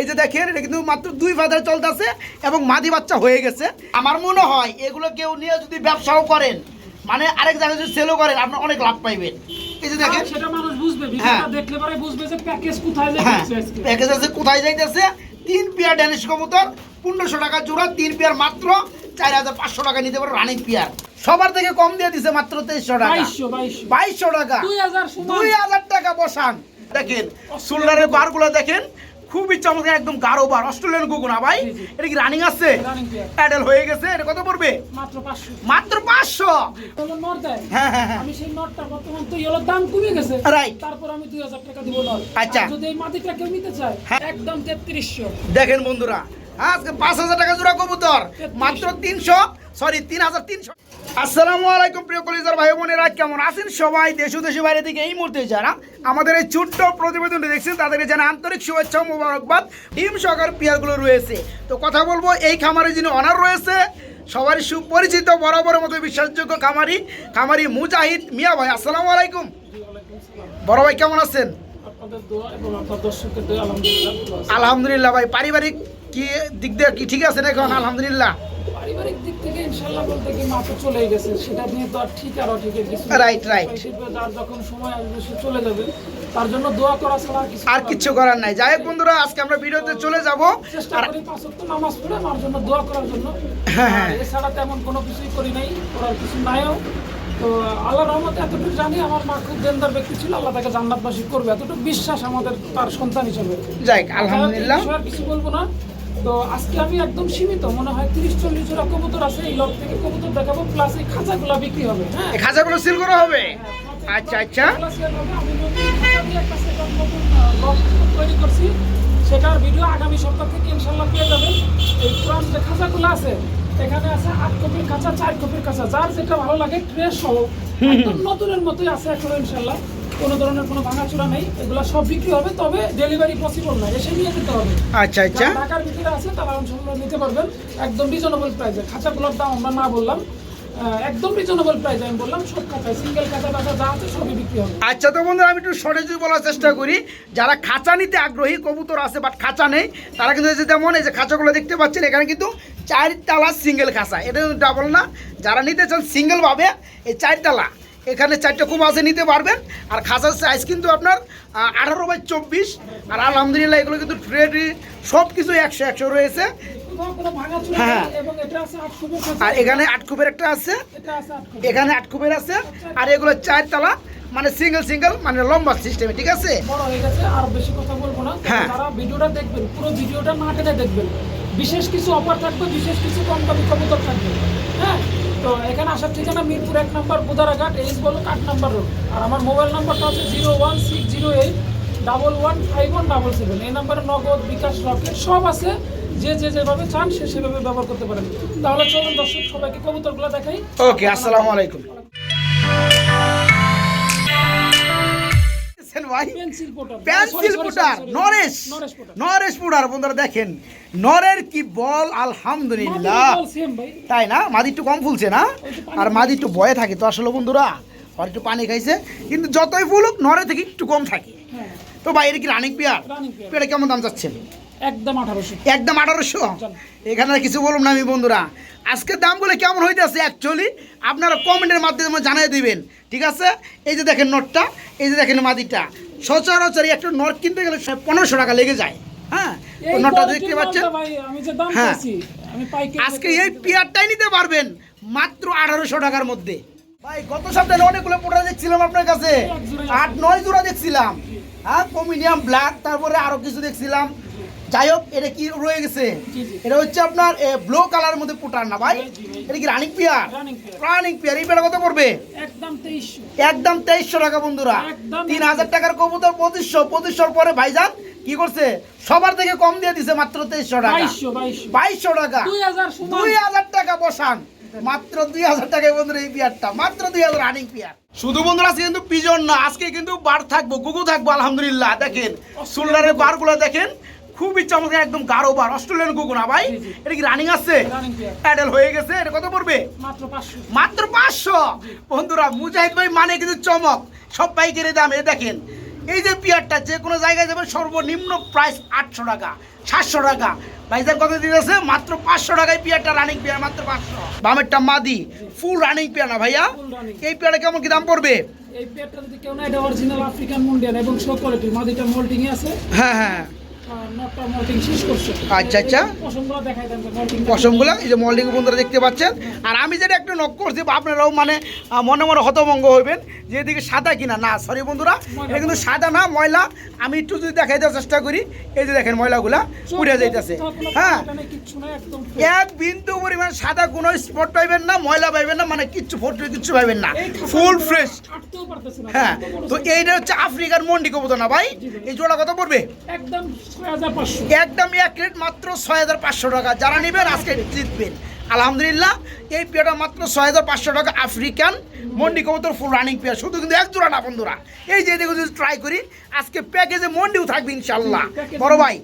এই যে দেখেন এটা কিন্তু মাত্র দুই ফাদার চলতেছে এবং মাদি বাচ্চা হয়ে গেছে। আমার মনে হয় এগুলো কেউ নিয়ে যদি ব্যবসাও করেন মানে আরেক জায়গায় যদি সেলও করেন আপনার অনেক লাভ পাইবেন। এই যে দেখেন। আর সেটা মানুষ বুঝবে হ্যাঁ। ভিডিওটা দেখলে পরে বুঝবে যে প্যাকেজ কোথায় হ্যাঁ প্যাকেজ আছে কোথায় যাইতেছে? তিন পেয়ার ড্যানিশ কবুতর পনেরোশো টাকা জোড়া তিন পেয়ার মাত্র চার হাজার পাঁচশো টাকা নিতে পারো রানিং পেয়ার সবার থেকে কম দিয়ে দিছে মাত্র তেইশশো টাকা। বাইশশো টাকা। দুই হাজার বসান। দেখেন বারগুলো দেখেন খুবই চমৎকার একদম গাঢ় বার অস্ট্রেলিয়ান গুগুনা ভাই। এটা কি রানিং আছে? অ্যাডেল হয়ে গেছে এটা কত পড়বে? মাত্র পাঁচশো। মাত্র পাঁচশো? হলো নট দেয়। হ্যাঁ হ্যাঁ হ্যাঁ। আমি সেই নটটা বর্তমান তো ইয়েলোর দাম কমে গেছে। Right. তারপর আমি দুই হাজার টাকা দিব নট। আচ্ছা। যদি এই মাটিটা কেউ নিতে চায় হ্যাঁ। একদম তেত্রিশশো। দেখেন বন্ধুরা আজকে পাঁচ হাজার টাকা জোড়া কবুতর মাত্র তিনশো সরি তিন হাজার তিনশো। আসসালামু আলাইকুম প্রিয় কলিজার ভাই বোনেরা, কেমন আছেন সবাই? দেশ ও দেশের বাইরে থেকে এই মুহূর্তে যারা আমাদের এই ছোট্ট প্রতিবেদনটি দেখছেন, তাদেরকে জানা আন্তরিক শুভেচ্ছা মোবারকবাদ। টিম সহকার পিয়ারগুলো রয়েছে। তো কথা বলব, এই খামারে যিনি অনার রয়েছে সবারই সুপরিচিত, বরাবরের মতো বিশ্বাসযোগ্য খামারি খামারি মুজাহিদ মিয়া ভাই। আসসালামু আলাইকুম। বড় ভাই, কেমন আছেন? আলহামদুলিল্লাহ আছে। ভাই পারিবারিক কি দিক দিয়ে কি ঠিক আছেন এখন? আলহামদুলিল্লাহ। পারিবারিক দিক থেকে বলতে কি মা তো চলেই গেছে সেটা নিয়ে তো আর ঠিক আর কিছু right. শিল্পে যার যখন সময় আসবে সে চলে যাবে। তার জন্য দোয়া করা ছাড়া আর কিছু আর করার কিচ্ছু করার নাই। যাই হোক বন্ধুরা আজকে আমরা ভিডিওতে চলে যাব। চেষ্টা করি পাঁচ ওয়াক্ত নামাজ পড়ে আমার জন্য দোয়া করার জন্য। হ্যাঁ, হ্যাঁ। এছাড়া তেমন কোনো কিছুই করি নাই করার কিছু নাইও। তো আল্লাহ রহমতে এতটুকু জানি আমার মা খুব দেনদার ব্যক্তি ছিল আল্লাহ তাকে জান্নাতবাসী করবে। এতটুকু বিশ্বাস আমাদের তার সন্তান হিসেবে। যাই আলহামদুলিল্লাহ। কিছু বলব না। তো আজকে আমি একদম সীমিত মনে হয় তিরিশ চল্লিশ জোড়া কবুতর আছে এই লট থেকে কবুতর দেখাবো প্লাস এই খাঁচাগুলো বিক্রি হবে হ্যাঁ? খাঁচাগুলো সিল করা হবে? আচ্ছা আচ্ছা। তৈরি করছি। সেটার ভিডিও আগামী সপ্তাহ থেকে ইনশাল্লাহ পেয়ে যাবেন। এই পুরান যে খাঁচাগুলো আছে এখানে আছে আট কপির খাঁচা চার কপির খাঁচা যার যেটা ভালো লাগে ট্রেস সহ। নতুনের মতোই আছে এখনও ইনশাল্লাহ কোনো ধরনের কোনো ভাঙাচোরা নেই। এগুলো সব বিক্রি হবে তবে ডেলিভারি পসিবল না। এসে নিয়ে যেতে হবে। আচ্ছা আচ্ছা। ঢাকার ভিতরে আছে তারা অংশগুলো নিতে পারবেন। একদম রিজনেবল প্রাইসে খাঁচাগুলোর দাম আমরা না বললাম। একদম রিজনেবল প্রাইসে আমি বললাম সব খাঁচায় সিঙ্গেল খাঁচা বাচ্চা যা আছে সবই বিক্রি হবে। আচ্ছা তো বন্ধুরা আমি একটু শর্টে বলার চেষ্টা করি। যারা খাঁচা নিতে আগ্রহী কবুতর আছে বাট খাঁচা নেই তারা কিন্তু যেমন এই যে খাঁচাগুলো দেখতে পাচ্ছেন এখানে কিন্তু চারতলা সিঙ্গেল খাসা এটা ডাবল না। যারা নিতে চান সিঙ্গেল ভাবে এই চারতলা। এখানে চারটে খুব আছে নিতে পারবেন। আর খাসার সাইজ কিন্তু আপনার আঠারো বাই চব্বিশ। আর আলহামদুলিল্লাহ এগুলো কিন্তু ট্রেডি সব কিছু একশো একশো রয়েছে। হ্যাঁ। খাঁচা আর এখানে আট কুপের একটা আছে। এখানে আট কুপের আছে। আর এগুলো চারতলা মানে সিঙ্গেল সিঙ্গেল মানে লম্বা সিস্টেমে ঠিক আছে? বড় হয়ে গেছে আর বেশি কথা বলব না। হ্যাঁ। ভিডিওটা দেখবেন পুরো ভিডিওটা না দেখবেন। বিশেষ কিছু অফার থাকবে, বিশেষ কিছু কম দামি কবুতর থাকবে। হ্যাঁ? তো এখানে আসার ঠিকানা মিরপুর এক নম্বর বুদারাঘাট এইচ বলো আট নম্বর রোড। আর আমার মোবাইল নাম্বারটা হচ্ছে zero one six zero eight double one five one double seven. এই নাম্বারে নগদ, বিকাশ, রকেট সব আছে। যে যে যেভাবে চান, সে সেভাবে ব্যবহার করতে পারেন। তাহলে চলুন দর্শক, সবাইকে কবুতরগুলো দেখাই। ওকে আসসালামু আলাইকুম। ভাই। Pencil pouter Norwich Norwich pouter বন্ধুরা দেখেন। নরের কি বল? আলহামদুলিল্লাহ। তাই না? মাদি একটু কম ফুলছে না? আর মাদি একটু বয়ে থাকে তো আসলে বন্ধুরা। আর একটু পানি খাইছে। কিন্তু যতই ফুলুক নরে থেকে একটু কম থাকে। হ্যাঁ। তো ভাই এটা কি রানিং পেয়ার? পেয়ার। কেমন দাম যাচ্ছেন একদম আঠারোশো। একদম আঠারোশো? এখানে কিছু বলুন না আমি বন্ধুরা। আজকের দামগুলো কেমন হইতেছে অ্যাকচুয়ালি আপনারা কমেন্টের মাধ্যমে জানিয়ে দিবেন ঠিক আছে? এই যে দেখেন নোটটা এই যে দেখেন মাদিটা। সচরাচর একটা নোট কিনতে গেলে পনেরোশো টাকা লেগে যায়। হ্যাঁ? নোটটা দেখতে পাচ্ছেন? হ্যাঁ। আজকে এই পেয়ারটাই নিতে পারবেন মাত্র আঠারোশো টাকার মধ্যে। ভাই গত সপ্তাহে অনেকগুলো পোটা দেখছিলাম আপনার কাছে। আট নয় জোড়া দেখছিলাম। হ্যাঁ কমিনিয়াম ব্ল্যাক তারপরে আরও কিছু দেখছিলাম। যাই হোক এটা কি রয়ে গেছে। এটা হচ্ছে আপনার ব্লু কালারের মধ্যে পোটার না ভাই। এটা কি রানিং পেয়ার রানিং পেয়ার এই পেয়ার কত পড়বে? একদম তেইশশো। টাকা বন্ধুরা। তিন হাজার টাকার কবুতর পঁচিশশো। পঁচিশশোর পরে ভাইজান কি করছে? সবার থেকে কম দিয়ে দিছে মাত্র তেইশশো টাকা। বাইশশো টাকা। দুই হাজার টাকা বসান। মাত্র দুই হাজার টাকায় বন্ধুরা এই পিয়ারটা মাত্র দুই হাজার রানিং পিয়ার শুধু বন্ধুরা আজকে কিন্তু পিজন না আজকে কিন্তু বার থাকব গুগু থাকব আলহামদুলিল্লাহ। দেখেন শোল্ডারের বারগুলো দেখেন খুবই চমৎকার একদম গাঢ় বার অস্ট্রেলিয়ান গুগু না ভাই। এটা কি রানিং আছে? প্যাডেল হয়ে গেছে এটা কত পড়বে? মাত্র পাঁচশো। মাত্র পাঁচশো? বন্ধুরা মুজাহিদ ভাই মানে কিন্তু চমক। সব পাইকারি দাম এ দেখেন। এই যে পেয়ারটা যে কোনো জায়গায় যাবেন সর্বনিম্ন প্রাইস আটশো টাকা সাতশো টাকা। ভাইজার কত দিতেছে মাত্র পাঁচশো টাকায় পেয়ারটা রানিং পেয়ার মাত্র পাঁচশো। বামেরটা মাদি ফুল রানিং পেয়ার না ভাইয়া? এই পেয়ারটা কেমন কি দাম পড়বে? এই পেয়ারটা যদি কেউ না এটা অরিজিনাল আফ্রিকান মুন্ডিয়ান এবং শো কোয়ালিটির মাদিটা মোল্টিং এ আছে। হ্যাঁ হ্যাঁ। আচ্ছা, আচ্ছা। এই যে মল্ডিং বন্ধুরা দেখতে পাচ্ছেন। আর আমি যেটা আপনারাও মানে মনে মনে হতভঙ্গ হইবেন যে সাদা কিনা। না সরি বন্ধুরা কিন্তু সাদা না ময়লা। আমি একটু যদি দেখাই দেওয়ার চেষ্টা করি এই যে দেখেন ময়লাগুলা হ্যাঁ। এক সাদা কোনো স্পট পাইবেন না ময়লা পাইবেন না মানে কিচ্ছু ফটো কিচ্ছু পাইবেন না। ফুল ফ্রেশ হ্যাঁ। তো এইটা হচ্ছে আফ্রিকার মন্ডি কবুতর না ভাই? এই জোড়া কত পড়বে একদম এক রেট মাত্র ছয় হাজার পাঁচশো টাকা। যারা নেবেন আজকে জিতবেন। আলহামদুলিল্লাহ এই পেয়ারটা মাত্র ছয় হাজার পাঁচশো টাকা আফ্রিকান মন্ডি কবুতর ফুল রানিং পেয়ার শুধু কিন্তু এক জোড়া না বন্ধুরা এই যে এদিকে যদি ট্রাই করি আজকে প্যাকেজে মন্ডিও থাকবে ইনশাল্লাহ বড় ভাই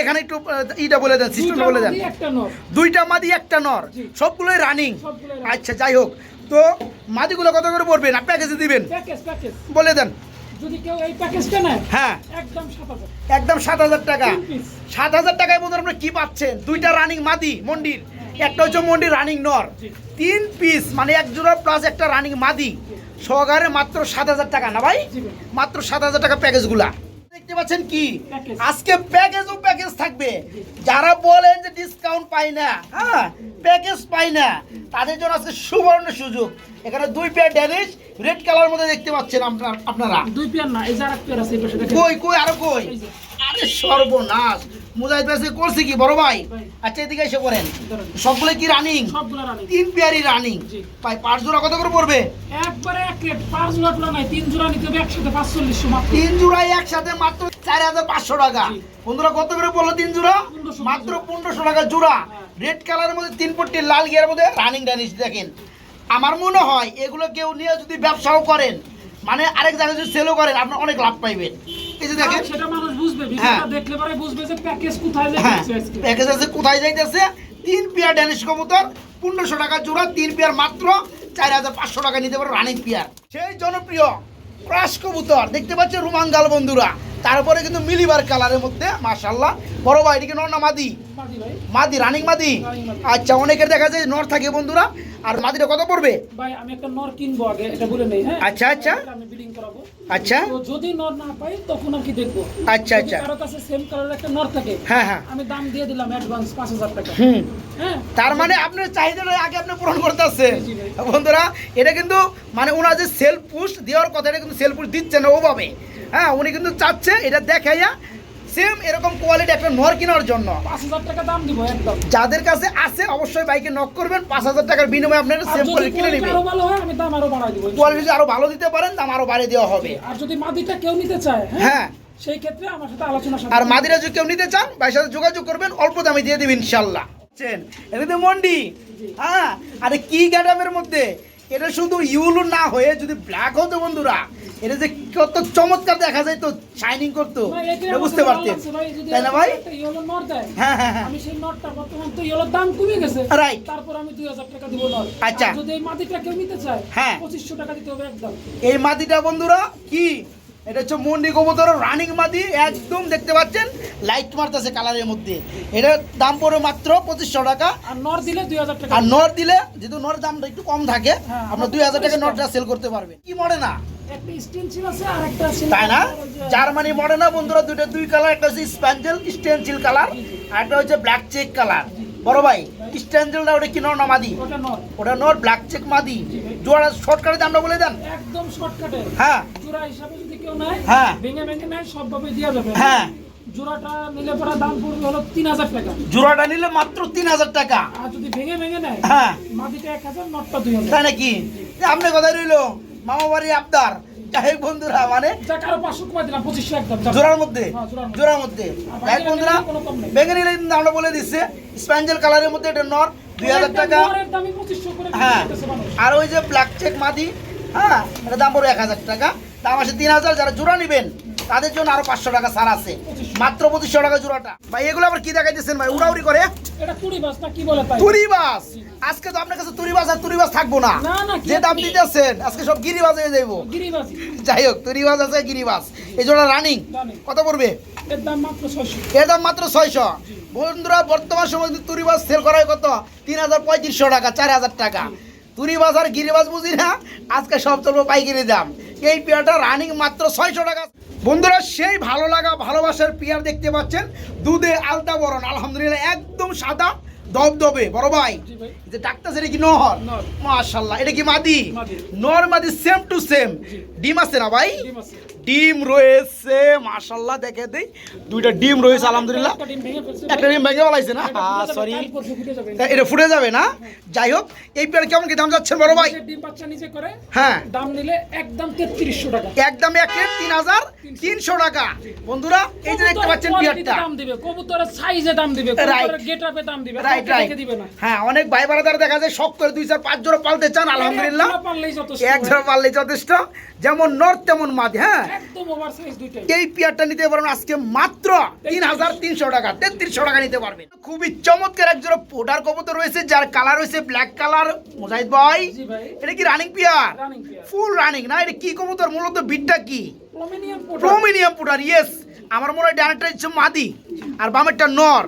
এখানে একটু ইটা বলে দেন সিস্টেমটা বলে দেন। দুইটা মাদি, একটা নর। সবগুলোই রানিং আচ্ছা যাই হোক। তো মাদিগুলো কত করে পড়বে? না প্যাকেজে দিবেন? বলে দেন। যদি কেউ এই প্যাকেজটা নেয় হ্যাঁ। একদম টাকা। টাকায় আপনারা কি পাচ্ছেন? দুইটা রানিং মাদি মন্ডির। একটা হচ্ছে রানিং নর তিন পিস মানে এক জোড়া প্লাস একটা রানিং মাদি। সহকারে মাত্র সাত হাজার টাকা না ভাই? ভাই। মাত্র সাত হাজার টাকা প্যাকেজগুলা দেখতে পাচ্ছেন কি? আজকে প্যাকেজ ও প্যাকেজ থাকবে। যারা বলেন যে ডিসকাউন্ট পাই না হ্যাঁ প্যাকেজ পাই না তাদের জন্য আজকে সুবর্ণ সুযোগ। এখানে দুই পেয়ার ড্যানিশ রেড কালার মধ্যে দেখতে পাচ্ছেন আপনার আপনারা। দুই পেয়ার না এই যে আরেক পেয়ার আছে এই পাশে দেখেন। কই কই আরও কই? আরে সর্বনাশ! মুজাহিদ ভাই করছে কি? বড় ভাই? ভাই। আচ্ছা এদিকে এসে পড়েন। সবগুলো কি রানিং তিন পেয়ারই রানিং ভাই পাঁচ জোড়া কত করে পড়বে? একবারে এক রেট পাঁচ জোড়া টোড়া নাই তিন জোড়া নিতে হবে একসাথে পাঁচচল্লিশশো তিন জোড়াই একসাথে মাত্র চার হাজার পাঁচশো টাকা। বন্ধুরা কত করে বলল তিন জোড়া? 1500 মাত্র পনেরোশো টাকা জোড়া। হ্যাঁ। রেড কালারের মধ্যে তিন পট্টি লাল গিয়ার মধ্যে রানিং ডানিশ দেখেন। আমার মনে হয় এগুলো কেউ নিয়ে যদি ব্যবসাও করেন মানে আরেক জায়গায় যদি সেলও করেন আপনার অনেক লাভ পাইবেন। এই যে দেখেন। মানুষ বুঝবে হ্যাঁ। ভিডিওটা দেখলে পরে বুঝবে যে প্যাকেজ কোথায় হ্যাঁ প্যাকেজ আছে কোথায় যাইতেছে? তিন পেয়ার ড্যানিশ কবুতর পনেরোশো টাকা জোড়া তিন পেয়ার মাত্র চার হাজার পাঁচশো টাকা নিতে পারো রানিং পেয়ার সেই জনপ্রিয় ক্রাশ কবুতর দেখতে পাচ্ছে রুমাঙ্গাল বন্ধুরা। তারপরে কিন্তু মিলিবার কালারের মধ্যে মাশাল্লাহ বড় ভাই এদিকে নর না মাদি? মাদি রানিং মাদি আচ্ছা অনেকের দেখা যায় নর থাকে বন্ধুরা। আর মাদিটা কত পড়বে? ভাই আমি একটা নর কিনবো আগে এটা বলে নেই হ্যাঁ? আচ্ছা, আচ্ছা। আমি বিডিং করাবো। আচ্ছা। যদি নর না পাই তখন আর কি দেখব? আচ্ছা, আচ্ছা। কারও কাছে সেম কালার একটা নর থাকে হ্যাঁ হ্যাঁ। আমি দাম দিয়ে দিলাম অ্যাডভান্স পাঁচ হাজার টাকা। হুম। হ্যাঁ? তার মানে আপনার চাহিদাটা আগে আপনি পূরণ করতে জি। বন্ধুরা এটা কিন্তু মানে ওনার যে সেল পুস্ট দেওয়ার কথা এটা কিন্তু সেল পুস্ট দিচ্ছে না ওভাবে। হ্যাঁ উনি কিন্তু চাচ্ছে এটা দেখাইয়া সেম এরকম কোয়ালিটি একটা নর কেনার জন্য। পাঁচ হাজার টাকা দাম দিব একদম। যাদের কাছে আছে অবশ্যই বাইকে নক করবেন। পাঁচ হাজার টাকার বিনিময়ে আপনারা সেম কোয়ালিটি কিনে নেবেন। আরও ভালো হয় আমি দাম আরও বাড়াই দিব কোয়ালিটি যদি আরও ভালো দিতে পারেন দাম আরও বাড়িয়ে দেওয়া হবে। আর যদি মাদিটা কেউ নিতে চায় হ্যাঁ? হ্যাঁ। সেই ক্ষেত্রে আমার সাথে আলোচনা আর মাদিরা যদি কেউ নিতে চান ভাইয়ের সাথে যোগাযোগ করবেন অল্প দামে দিয়ে দেবেন ইনশাল্লাহ। বুঝছেন? এটা তো মন্ডি। হ্যাঁ আরে কি গ্যাডামের মধ্যে? এটা শুধু ইউলো না হয়ে যদি ব্ল্যাক হতো বন্ধুরা এটা যে কত চমৎকার দেখা যায় তো শাইনিং করতো। বুঝতে পারতেন। তাই না ভাই? হ্যাঁ হ্যাঁ হ্যাঁ। আমি সেই নটটা বর্তমান তো ইয়েলোর দাম কমে গেছে। Right. তারপর আমি দুই হাজার টাকা দিব নট আচ্ছা। যদি এই মাটিটা কেউ নিতে চায় হ্যাঁ। পঁচিশশো টাকা দিতে হবে একদম। এই মাদিটা বন্ধুরা কি? এটা হচ্ছে মন্ডি কবুতর রানিং মাদি একদম দেখতে পাচ্ছেন লাইট মারতেছে কালারের মধ্যে। এটার দাম পড়ে মাত্র পঁচিশশো টাকা। আর নর দিলে দুই হাজার টাকা। আর নর দিলে যেহেতু নর দামটা একটু কম থাকে হ্যাঁ, আপনার দুই হাজার টাকা। নটটা সেল করতে পারবেন কি মনে না? তাই না? জার্মানি না বন্ধুরা দুটো দুই কালার একটা হচ্ছে স্প্যাঞ্জেল কালার আর একটা হচ্ছে ব্ল্যাক চেক কালার বড় ভাই ওটা কি নর না মাদি? ওটা নর। ব্ল্যাক চেক মাদি। জোড়া শর্টকাটে দামটা বলে দেন। একদম শর্টকাটে হ্যাঁ। জোড়া হিসাবে হ্যাঁ। ভেঙে ভেঙে নেয় সবভাবে দেওয়া যাবে। হ্যাঁ। জোড়াটা নিলে পরে দাম পড়বে হলো তিন হাজার টাকা। জোড়াটা নিলে মাত্র তিন হাজার টাকা। আর যদি ভেঙে ভেঙে নেয় হ্যাঁ। মাটিটা এক হাজার নটটা দুই হাজার। তাই নাকি? আপনার কথা রইল? মামা বাড়ি আবদার। যাই বন্ধুরা মানে। জোড়ার মধ্যে হ্যাঁ, জোড়ার মধ্যে। জোড়ার মধ্যে। যাই বন্ধুরা আমরা বলে দিচ্ছে স্প্যাঞ্জেল কালারের মধ্যে এটা নর দুই হাজার টাকা। নরের দামই 2500 করে বিক্রি হ্যাঁ। আর ওই যে ব্ল্যাক চেক মাদি হ্যাঁ এটা দাম পড়বে এক হাজার টাকা। দাম আসে তিন হাজার যারা জোড়া নেবেন তাদের জন্য আরও পাঁচশো টাকা ছাড় আছে। মাত্র পঁচিশশো টাকা জোড়াটা। ভাই এগুলো আবার কি দেখাইতেছেন ভাই? উড়াউড়ি করে? তুরিবাস আজকে তো আপনার কাছে তুরিবাস আর তুরিবাস থাকব না। যে দাম দিতেছেন আজকে সব গিরিবাস হয়ে যাইবো। যাই হোক তুরিবাস আছে গিরিবাস। এই জোড়া রানিং কত পড়বে? এর দাম মাত্র ছয়শো। বন্ধুরা বর্তমান সময় তুরিবাস সেল করা হয় কত? তিন হাজার পঁয়ত্রিশশো টাকা চার হাজার টাকা। তুরিবাস আর গিরিবাস বুঝি না? আজকে সব চলবো পাইকারি দাম। এই পেয়ারটা রানিং মাত্র ছয়শো টাকা। বন্ধুরা সেই ভালো লাগা ভালোবাসার পেয়ার দেখতে পাচ্ছেন। দুধে আলতা বরণ আলহামদুলিল্লাহ একদম সাদা দবদবে। বড় ভাই যে ডাক্তার সেটা কি নহর। মাশাল্লাহ এটা কি মাদি। নর মাদি সেম টু সেম। ডিম আছে না ভাই? ডিম রয়েছে মাশাল্লাহ দেখে দেই। দুইটা ডিম রয়েছে আলহামদুলিল্লাহ। একটা ডিম ভেঙে বলাইছে না? সরি। এটা ফুটে যাবে না? যাই হোক এই পেয়ার কেমন কি দাম যাচ্ছেন বড় ভাই? ডিম বাচ্চা নিজে করে হ্যাঁ। দাম নিলে একদম তেত্রিশশো টাকা। একদম এক তিন হাজার তিনশো টাকা। বন্ধুরা এই যে দেখতে পাচ্ছেন পেয়ারটা। দাম দিবে কবুতরের সাইজে দাম দিবে. কবুতরের গেটআপে দাম দিবে রাইট রাইট দেখে দিবে না। হ্যাঁ অনেক ভাই বারাদার দেখা যায় শখ করে দুই চার পাঁচ জোড়া পালতে চান আলহামদুলিল্লাহ। এক জোড়া পারলেই যথেষ্ট। এক জোড়া পারলে যথেষ্ট। যেমন নর্থ তেমন মাঝে হ্যাঁ। এই পেয়ারটা নিতে পারবেন আজকে মাত্র তিন হাজার তিনশো টাকা তেত্রিশশো টাকা নিতে পারবেন। খুবই চমৎকার এক জোড়া পোটার কবুতর রয়েছে যার কালার রয়েছে ব্ল্যাক কালার মুজাহিদ ভাই। এটা কি রানিং পেয়ার? ফুল রানিং না? এটা কি কবুতর? মূলত বিটটা কি? পোটার ইয়েস আমার মনে হয় হচ্ছে মাদি আর বামেরটা নর।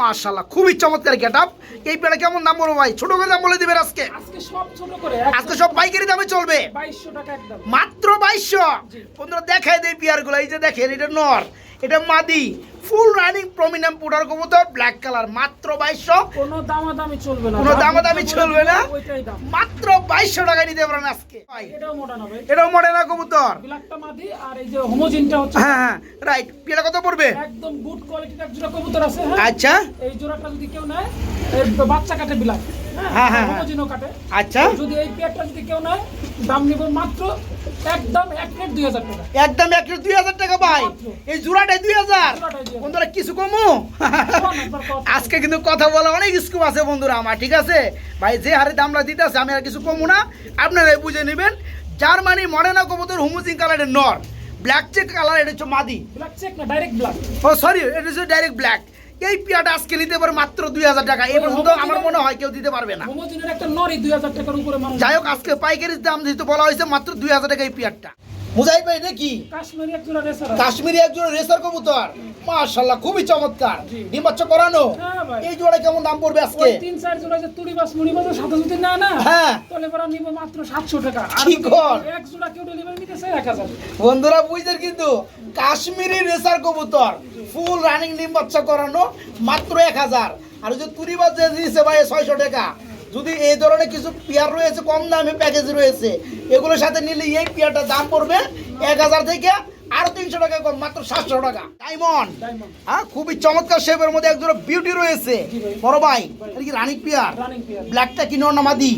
মাশাল্লাহ খুবই চমৎকার গেট আপ এই পেড়া কেমন দাম বলো ভাই? ছোট করে দাম বলে দিবেন আজকে। আজকে সব ছোট করে আজকে সব পাইকারি দামে চলবে। বাইশশো টাকা একদম। মাত্র বাইশশো। বন্ধুরা দেখায় দেয় পিয়ারগুলো। এই যে দেখেন এটা নর। এটা মাদি ফুল রানিং প্রমিনাম পুটার কবুতর ব্ল্যাক কালার মাত্র বাইশশো। কোনো দামাদামি চলবে না। কোনো দামাদামি চলবে না? মাত্র বাইশশো টাকা নিতে পারেন আজকে। এটাও মোটা না মডে কবুতর? ব্ল্যাকটা মাদি আর এই যে হোমোজিনটা হচ্ছে হ্যাঁ হ্যাঁ রাইট পিয়ারা কত পড়বে? একদম গুড কোয়ালিটির এক জোড়া কবুতর আছে হ্যাঁ। আচ্ছা। এই জোড়াটা যদি কেউ নেয় বাচ্চা কাটে বিলাক হ্যাঁ, হ্যাঁ, হ্যাঁ। কাটে। আচ্ছা। যদি এই পেয়ারটা যদি কেউ নেয় দাম নিব মাত্র একদম এক দুই হাজার টাকা। একদম এক দুই হাজার টাকা ভাই। এই জোড়াটাই দুই হাজার। বন্ধুরা কিছু কমু। আজকে কিন্তু কথা বলা অনেক স্কোপ আছে বন্ধুরা আমার ঠিক আছে? ভাই যে হারে দামটা দিতে আছে আমি আর কিছু কমু না। আপনারা বুঝে নেবেন। জার্মানি মডেনা কবুতর হুমুসিং কালারের নর। ব্ল্যাক চেক কালার এটা হচ্ছে মাদি। ব্ল্যাক চেক না ডাইরেক্ট ব্ল্যাক ও সরি এটা হচ্ছে ডাইরেক্ট ব্ল্যাক এই পিয়াটা আজকে নিতে পারে মাত্র দুই হাজার টাকা। এই পর্যন্ত আমার মনে হয় কেউ দিতে পারবে না। একটা নরি দুই হাজার টাকার উপরে যাই হোক আজকে পাইকারি দাম যেহেতু বলা হয়েছে মাত্র দুই হাজার টাকা এই পিয়ারটা। মুজাহিদ ভাই এটা কি কাশ্মীরি রেসার কবুতর। মাশাআল্লাহ খুবই চমৎকার। জি। ডিম বাচ্চা করানো? হ্যাঁ এই জোড়া কেমন দাম পড়বে আজকে? তিন চার জোড়া যে তুড়ি বাস মুড়ি বাস যদি না না হ্যাঁ। তাহলে এবার নিব মাত্র সাতশো টাকা। আর কি এক জোড়া কেউ ডেলিভারি নিতেছে বন্ধুরা বুঝতেন কিন্তু? কাশ্মীরি রেসার কবুতর ফুল রানিং ডিম বাচ্চা করানো মাত্র এক হাজার। আর ওই যে তুরি বাচ্চা দিয়েছে ভাই ছয়শো টাকা। যদি এই ধরনের কিছু পেয়ার রয়েছে কম দামে প্যাকেজ রয়েছে এগুলোর সাথে নিলে এই পেয়ারটার দাম পড়বে এক হাজার থেকে আরও তিনশো টাকা কম মাত্র সাতশো টাকা। ডায়মন্ড হ্যাঁ খুবই চমৎকার শেপের মধ্যে একজোড়া বিউটি রয়েছে। বড় ভাই এটা কি রানিক পিয়ার? Running pair. ব্ল্যাকটা কি নর না মাদি।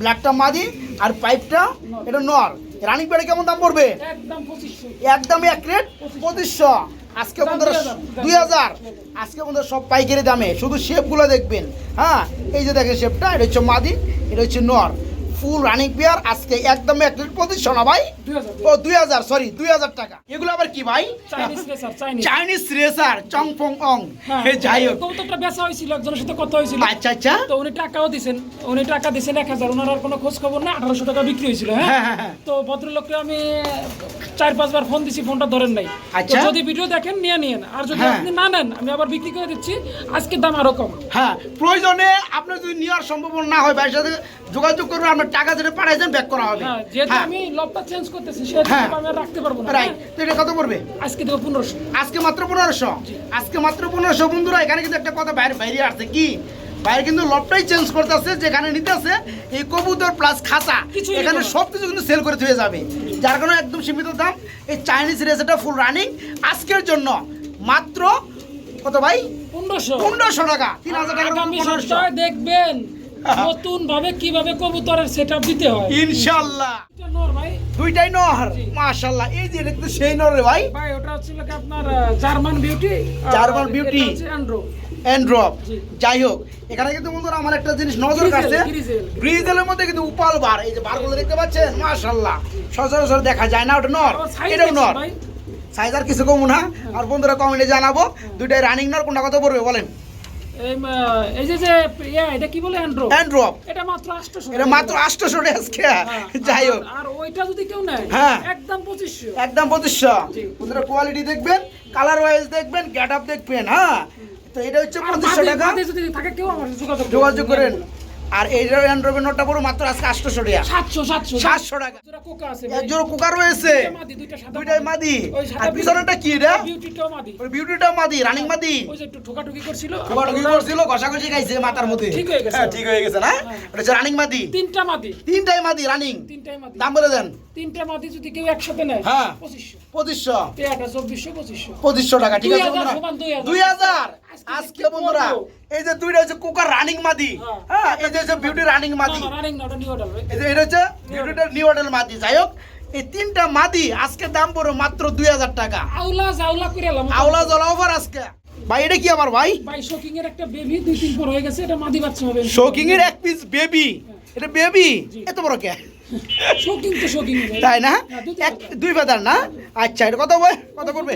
ব্ল্যাকটা মাদি আর পাইপটা এটা নর। রানিক পিয়ারে কেমন দাম পড়বে? একদম এক রেট পঁচিশশো। আজকে বন্ধুরা দুই হাজার। আজকে বন্ধুরা সব পাইকারি দামে। শুধু শেপগুলো দেখবেন। হ্যাঁ এই যে দেখেন শেপটা এটা হচ্ছে মাদি এটা হচ্ছে নর। ফুল রানিং পেয়ার আজকে একদম এক পঁচিশশো না ভাই। ও দুই হাজার সরি দুই হাজার টাকা। এগুলো আবার কি ভাই? Chinese racer Chinese Chinese racer চং ফং অং যাই হোক। কৌতুকটা বেচা হয়েছিল একজনের সাথে কথা হয়েছিল। আচ্ছা আচ্ছা। তো উনি টাকাও দিছেন উনি টাকা দিছেন এক হাজার ওনার আর কোনো খোঁজ খবর না আঠারোশো টাকা বিক্রি হয়েছিল হ্যাঁ, হ্যাঁ হ্যাঁ, হ্যাঁ। তো ভদ্রলোককে আমি চার পাঁচবার ফোন দিছি ফোনটা ধরেন নাই। আচ্ছা। যদি ভিডিও দেখেন নিয়ে নিয়েন। আর যদি। আপনি না নেন আমি আবার বিক্রি করে দিচ্ছি আজকে দাম আরও কম। হ্যাঁ প্রয়োজনে আপনার যদি নেওয়ার সম্ভব না হয় ভাইয়ের সাথে যোগাযোগ করবেন আপনার টাকা যেটা পাঠাইছেন ব্যাক করা হবে। হ্যাঁ যেহেতু হ্যাঁ। আমি লবটা চেঞ্জ করতেছি সেহেতু হ্যাঁ। আমি রাখতে পারব না। রাইট? তো এটা কত পড়বে? আজকে দেবো পনেরোশো। আজকে মাত্র পনেরোশো? আজকে মাত্র পনেরোশো। বন্ধুরা এখানে কিন্তু একটা কথা বাইরে বাইরে আসছে। কি? বাইরে কিন্তু লবটাই চেঞ্জ করতেছে যেখানে নিতে আছে এই কবুতর প্লাস খাঁচা। এখানে সব কিছু কিন্তু সেল করে থয়ে যাবে। যার কারণে একদম সীমিত দাম এই চাইনিজ রেসেটা ফুল রানিং আজকের জন্য মাত্র কত ভাই? পনেরোশো। পনেরোশো টাকা। তিন হাজার টাকা দেখবেন। নতুন ভাবে কীভাবে কবুতরের সেট দিতে হয়? ইনশাল্লাহ এটা নর ভাই। দুইটাই নর মাশাল্লাহ এই যে কিন্তু সেই নর রে ভাই। ভাই ওটা হচ্ছে কি আপনার জার্মান বিউটি জার্মান। অ্যান্ড্রো অ্যান্ড্রপ যাই হোক এখানে কিন্তু বন্ধুরা আমার একটা জিনিস নজর গ্রিজেল। গ্রিজেলের মধ্যে কিন্তু উপাল বার। এই যে বারগুলো দেখতে পাচ্ছেন? মাশাল্লাহ সচরাচর দেখা যায় না ওটা নর। এটাও নর। ভাই? সাইজ আর কিছু কমু না। আর বন্ধুরা কমেন্টে জানাব দুইটাই রানিং নর কোনটা কত পড়বে বলেন? এই যে যে এটা কি বলে অ্যান্ড্রপ এটা মাত্র 800 এটা মাত্র আজকে। হ্যাঁ, যাই হোক। আর- ওইটা যদি কেউ নেয় হ্যাঁ। একদম 2500 একদম। বন্ধুরা কোয়ালিটি দেখবেন কালার ওয়াইজ দেখবেন দেখবেন হ্যাঁ? তো এটা হচ্ছে টাকা। যদি থাকে কেউ আমার যোগাযোগ যোগাযোগ করেন। আর অ্যান্ড্রয়েড নোটটা পড়ো মাত্র আজকে আটশোশো টাকা। 700 700 সাতশো টাকা। জোড়া কোকা আছে এক জোড়া কুকার রয়েছে। দুইটাই মাদি। আর পিছনেরটা কি রে? বিউটিটাও মাদি। ওই বিউটিটাও মাদি রানিং মাদি। ওই যে একটু ঠোকাঠুকি করছিল। তোমার কি করছিল ঘষাঘষি খাইছে মাথার মধ্যে। ঠিক হয়ে গেছে। হ্যাঁ, ঠিক হয়ে গেছে না? ওটা হচ্ছে রানিং মাদি। তিনটা মাদি। তিনটাই মাদি রানিং তিনটাই মাদি। দাম বলে দেন। তিনটা মাদি যদি কেউ একসাথে নেয় হ্যাঁ। 2500 পঁচিশশো। পেয়াটা 2400 2500 পঁচিশশো টাকা ঠিক আছে 2000 2000 দুই হাজার। আজকে বন্ধুরা এই যে দুইটা হচ্ছে কুকার রানিং মাদি হ্যাঁ। হ্যাঁ এই যে বিউটি রানিং মাদি। অর্ডার এই যে এটা হচ্ছে বিউটিটা নিউ মডেল মাদি। যাই হোক এই তিনটা মাদি আজকে দাম পড়ো মাত্র দুই হাজার টাকা। আউলা জাউলা করে আওলা জলা অফার আজকে। ভাই এটা কি আমার ভাই? ভাই শোকিং এর একটা বেবি দুই তিন পর হয়ে গেছে এটা মাদি বাচ্চা হবে। শোকিং এর এক পিস বেবি এটা বেবি এত বড় কে? শোকিং তো শোকিং তাই না? হ্যাঁ, এক দুই ফেদার না? আচ্ছা এটা কত বই? কত করবে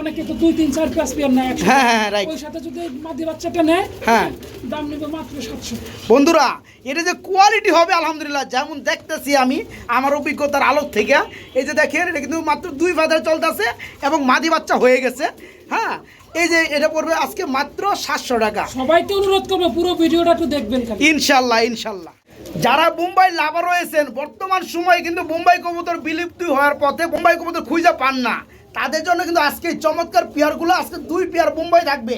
অনেকে তো দুই তিন চার পাঁচ পেয়ার নেয়। হ্যাঁ হ্যাঁ রাইট ওই সাথে যদি মাদি বাচ্চাটা নেয় হ্যাঁ। দাম নেবে মাত্র সাতশো। বন্ধুরা এটা যে কোয়ালিটি হবে আলহামদুলিল্লাহ যেমন দেখতেছি আমি আমার অভিজ্ঞতার আলোক থেকে। এই যে দেখেন এটা কিন্তু মাত্র দুই ফাদার চলতেছে এবং মাদি বাচ্চা হয়ে গেছে। হ্যাঁ এই যে এটা পড়বে আজকে মাত্র সাতশো টাকা। সবাইকে অনুরোধ করব পুরো ভিডিওটা একটু দেখবেন ইনশাল্লাহ ইনশাল্লাহ। যারা মুম্বাই লাভার রয়েছেন বর্তমান সময়ে কিন্তু মুম্বাই কবুতর বিলুপ্তি হওয়ার পথে মুম্বাই কবুতর খুঁজে পান না। তাদের জন্য কিন্তু আজকে চমৎকার পেয়ারগুলো আজকে দুই পেয়ার মুম্বাই থাকবে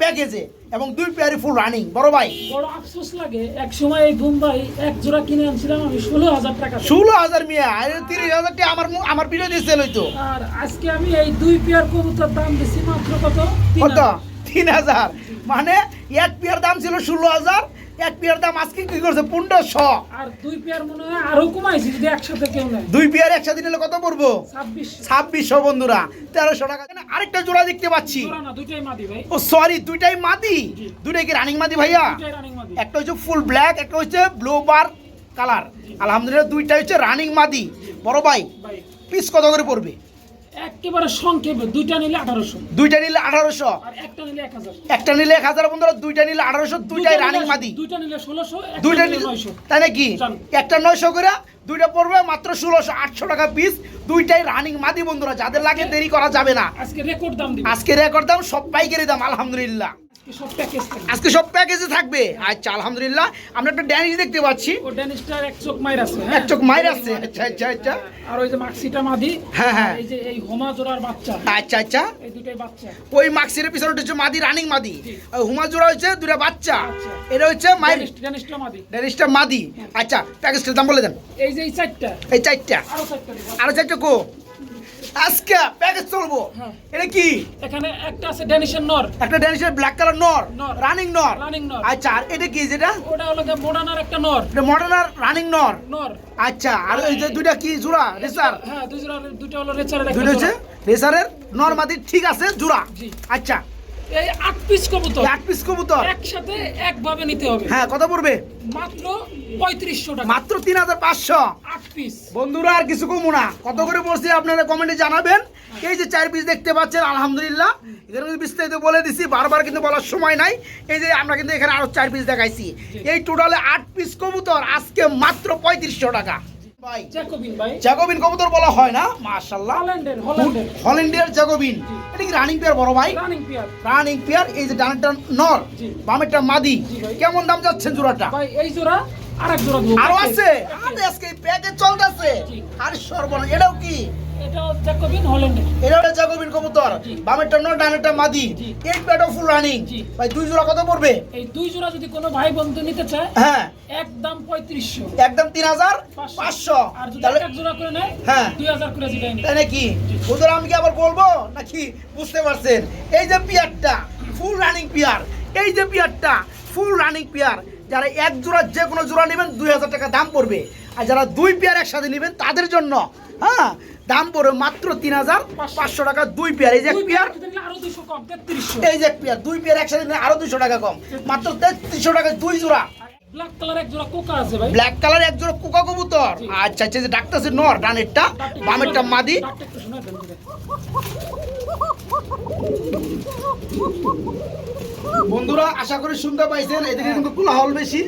প্যাকেজে এবং দুই পেয়ারই ফুল রানিং বড় ভাই? বড় আফসোস লাগে এক সময় এই বোম্বাই এক জোড়া কিনে আনছিলাম আমি ষোলো হাজার টাকা। ষোলো হাজার মিয়া আর তিরিশ হাজার টাকা আমার আমার ভিডিও দিয়ে সেল হইতো আর আজকে আমি এই দুই পেয়ার কবুতর দাম দিচ্ছি মাত্র কত? কত। তিন হাজার। মানে এক পেয়ার দাম ছিল ষোলো হাজার এক পেয়ার দাম আজকে কি করছে? পনেরোশো। আর দুই পেয়ার মনে হয় আরও কমাইছি যদি একসাথে কেউ নেয়। দুই পেয়ার একসাথে নিলে কত পড়ব? ছাব্বিশ। ছাব্বিশশো বন্ধুরা তেরোশো টাকা। আরেকটা জোড়া দেখতে পাচ্ছি। দুইটাই মাদি ভাই। ও সরি দুইটাই মাদি? দুইটাই কি রানিং মাদি ভাইয়া? একটা হচ্ছে ফুল ব্ল্যাক একটা হচ্ছে ব্লু বার কালার আলহামদুলিল্লাহ দুইটাই হচ্ছে রানিং মাদি। বড় ভাই ভাই। পিস কত করে পড়বে? একেবারে সংক্ষেপে দুইটা নিলে আঠারোশো। দুইটা নিলে আঠারোশো। আর একটা নিলে এক হাজার। একটা নিলে এক হাজার বন্ধুরা দুইটা নিলে আঠারোশো দুইটাই রানিং মাদি। দুইটা নিলে ষোলোশো দুইটা নিলে নিলে নয়শো। তাই নাকি? একটা নয়শো করে দুইটা পড়বে মাত্র ষোলোশো আটশো টাকা পিস দুইটাই রানিং মাদি বন্ধুরা যাদের লাগে দেরি করা যাবে না। আজকে রেকর্ড দাম আজকে রেকর্ড দাম সব পাইকারি দাম আলহামদুলিল্লাহ। আজকে সব প্যাকেজ থাকবে। আচ্ছা আলহামদুলিল্লাহ। আমরা একটা ড্যানিশ দেখতে পাচ্ছি। ও ডেনিস্টার এক চোখ মাইর আছে এক চোখ মাইর আছে। আচ্ছা আচ্ছা আচ্ছা। আর ওই যে মাক্সিটা মাদি হ্যাঁ, হ্যাঁ। এই যে এই হোমা জোড়ার বাচ্চা। আচ্ছা আচ্ছা। এই দুটাই বাচ্চা। ওই মাক্সির পিছনে হচ্ছে মাদি রানিং মাদি। আর হুমা জোড়া হচ্ছে দুটা বাচ্চা। আচ্ছা। এটা হচ্ছে মাইর ডেনিস্টার মাদি। ড্যানিশটা মাদি। আচ্ছা প্যাকেজটার দাম বলে দেন। এই যে এই চারটা এই চারটা আরও চারটা আরও চারটা কো। আজকে প্যাকেজ চলবো। হ্যাঁ। এটা কি? এখানে একটা আছে ড্যানিশের নর। একটা ড্যানিশের ব্ল্যাক কালার নর। রানিং নর। রানিং নর। আচ্ছা আর এটা কি যেটা? ওটা হলো মডার্নার একটা নর। এটা মডার্নার রানিং নর। নর। আচ্ছা আর ওই যে দুইটা কি? জোড়া? রেসার হ্যাঁ দুই জোড়া দুইটা হলো একটা দুইটা হচ্ছে রেসারের নর মাদি ঠিক আছে জোড়া। আচ্ছা এই আট পিস কবুতর। এক পিস কবুতর? একসাথে একভাবে নিতে হবে। হ্যাঁ কত পড়বে? মাত্র পঁয়ত্রিশশো টাকা। মাত্র তিন হাজার পাঁচশো। আট পিস বন্ধুরা আর কিছু কমু না। কত করে পড়ছে আপনারা কমেন্টে জানাবেন। এই যে চার পিস দেখতে পাচ্ছেন আলহামদুলিল্লাহ। এখানে কিন্তু বিস্তারিত বলে দিছি বারবার কিন্তু বলার সময় নাই। এই যে আমরা কিন্তু এখানে আরও চার পিস দেখাইছি। এই টোটালে আট পিস কবুতর আজকে মাত্র পঁয়ত্রিশশো টাকা। জ্যাকোবিন কবুতর বলা হয় না হল্যান্ডের জ্যাকোবিন। এটা কি রানিং পেয়ার বড় ভাই? রানিং পেয়ার রানিং পেয়ার এই যে ডানেরটা নর বামেরটা মাদি। কেমন দাম যাচ্ছেন জোড়াটা? ভাই এই জোড়া আরেক জোড়া আরও আছে? আর আজকে প্যাকেজ চলতেছে। আর সর্বনা এটাও কি? এটা জ্যাকোবিন হল্যান্ডের। এটা হচ্ছে জাগোবিন কবুতর। বামেরটা নর ডানেরটা মাদি। জি। এই ফুল রানিং ভাই দুই জোড়া কত পড়বে? এই দুই জোড়া যদি কোনো ভাই বন্ধু নিতে চায় হ্যাঁ। একদম পঁয়ত্রিশশো। একদম তিন হাজার পাঁচশো। পাঁচশো। আর যদি এক এক জোড়া করে নেয় হ্যাঁ। করে তাই নাকি আমি কি আবার বলব? নাকি বুঝতে পারছেন? এই যে পিয়ারটা ফুল রানিং পিয়ার। এই যে পিয়ারটা ফুল রানিং পিয়ার। যারা এক জোড়া যে কোনো জোড়া নেবেন দুই হাজার টাকা দাম পড়বে। আর যারা দুই পেয়ার একসাথে নেবেন তাদের জন্য হ্যাঁ দাম পড়বে মাত্র তিন হাজার পাঁচশো টাকা দুই পেয়ার। এই যে এক পেয়ার এই যে এক পেয়ার দুই পেয়ার একসাথে নিলে আরও দুইশো টাকা কম। মাত্র তেত্রিশশো টাকা দুই জোড়া। ব্ল্যাক কালার এক জোড়া কোকা আছে ভাই। ব্ল্যাক কালার এক জোড়া কোকা কবুতর। আচ্ছা আচ্ছা যে নর ডানেরটা বামেরটা মাদি। বন্ধুরা। আশা করি শুনতে পাইছেন। এদিকে কিন্তু কোলাহল বেশি।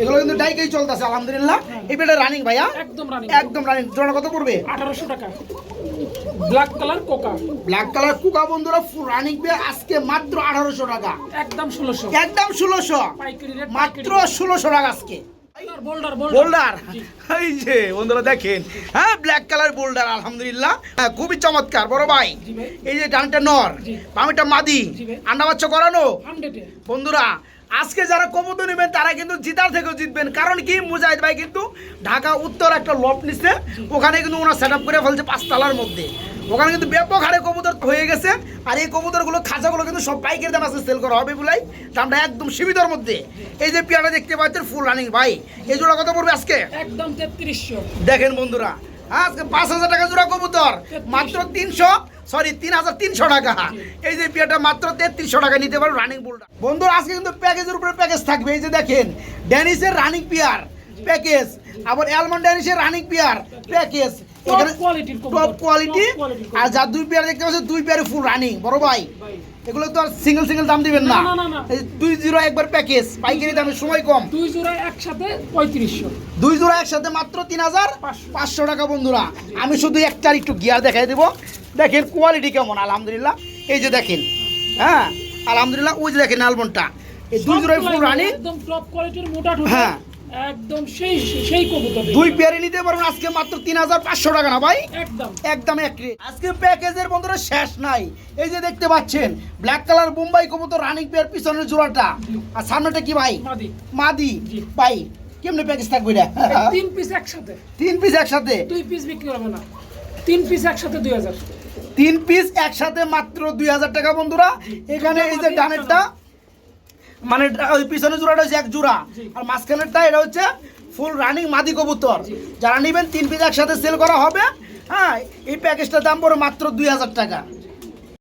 এগুলো কিন্তু ডাইকেই চলতেছে আলহামদুলিল্লাহ। এই পেটে রানিং ভাইয়া? একদম রানিং একদম রানিং জোড়া কত পড়বে? আঠারোশো টাকা। ব্ল্যাক কালার কোকা ব্ল্যাক কালার কুকা বন্ধুরা রানিং আজকে মাত্র আঠারোশো টাকা। একদম একদম মাত্র টাকা আজকে। বোল্ডার। এই যে বন্ধুরা দেখেন। হ্যাঁ ব্ল্যাক কালার বোল্ডার আলহামদুলিল্লাহ। হ্যাঁ, খুবই চমৎকার বড় ভাই। এই যে ডানটা নর। বামিটা মাদি। আন্ডা বাচ্চা করানো? বন্ধুরা আজকে যারা কবুতর নেবেন তারা কিন্তু জিতার থেকেও জিতবেন। কারণ কি মুজাহিদ ভাই কিন্তু ঢাকা উত্তর একটা লপ নিচ্ছে ওখানে কিন্তু ওনার সেট করে ফেলছে পাঁচতলার মধ্যে। ওখানে কিন্তু ব্যাপক হারে কবুতর হয়ে গেছে। আর এই কবুতরগুলো খাঁচাগুলো কিন্তু সব পাইকের দাম আছে সেল করা হবে বলাই দামটা একদম সীমিতর মধ্যে। এই যে পেয়ারা দেখতে পাচ্ছেন ফুল রানিং ভাই। এই জোড়া কত পড়বে আজকে? একদম তেত্রিশশো। দেখেন বন্ধুরা আজকে পাঁচ হাজার টাকা জোড়া কবুতর। মাত্র তিনশো সরি তিন হাজার তিনশো টাকা। এই যে বিয়াটা মাত্র তেত্রিশশো টাকা নিতে পারো রানিং বুলটা বন্ধুরা আজকে কিন্তু প্যাকেজের উপরে প্যাকেজ থাকবে। এই যে দেখেন ড্যানিসের রানিং পিয়ার প্যাকেজ। আবার অ্যালমন্ড ড্যানিসের রানিং পিয়ার প্যাকেজ। কবুতর, টপ কোয়ালিটি আর যা দুই পেয়ার দেখতে পাচ্ছেন দুই পেয়ারে ফুল রানিং বড় ভাই। এগুলো তো আর সিঙ্গেল সিঙ্গেল দাম দিবেন না। দুই জিরো একবার প্যাকেজ পাইকারি দামে সময় কম। দুই জোড়া একসাথে পঁয়ত্রিশশো। দুই জোড়া একসাথে মাত্র তিন হাজার পাঁচশো। টাকা বন্ধুরা। আমি শুধু একটার একটু গিয়ার দেখাই দেবো। দেখেন কোয়ালিটি কেমন আলহামদুলিল্লাহ। এই যে দেখেন হ্যাঁ আলহামদুলিল্লাহ ওই যে দেখেন আলবনটা এই দুই জোড়াই ফুল রানি একদম টপ কোয়ালিটির মোটা হ্যাঁ। একদম সেই সেই কবুতর দুই পেয়ারে নিতে পারবেন আজকে মাত্র তিন হাজার পাঁচশো টাকা না ভাই? একদম। একদম এক আজকে প্যাকেজের বন্ধুরা শেষ নাই। এই যে দেখতে পাচ্ছেন ব্ল্যাক কালার বোম্বাই কবুতর রানিং পেয়ার পিছনের জোড়াটা আর সামনেটা কি ভাই? মাদি। মাদি। ভাই কেমনে প্যাকেজ থাকবে এটা? তিন পিস একসাথে। তিন পিস একসাথে? দুই পিস বিক্রি হবে না। তিন পিস একসাথে দুই হাজার। তিন পিস একসাথে মাত্র দুই হাজার টাকা বন্ধুরা। এখানে এই যে ডানেরটা মানে ওই পিছনের জোড়াটা হচ্ছে এক জোড়া। আর মাঝখানেরটা এটা হচ্ছে ফুল রানিং মাদি কবুতর। যারা নেবেন তিন পিস একসাথে সেল করা হবে। হ্যাঁ এই প্যাকেজটার দাম পড়ে মাত্র দুই হাজার টাকা।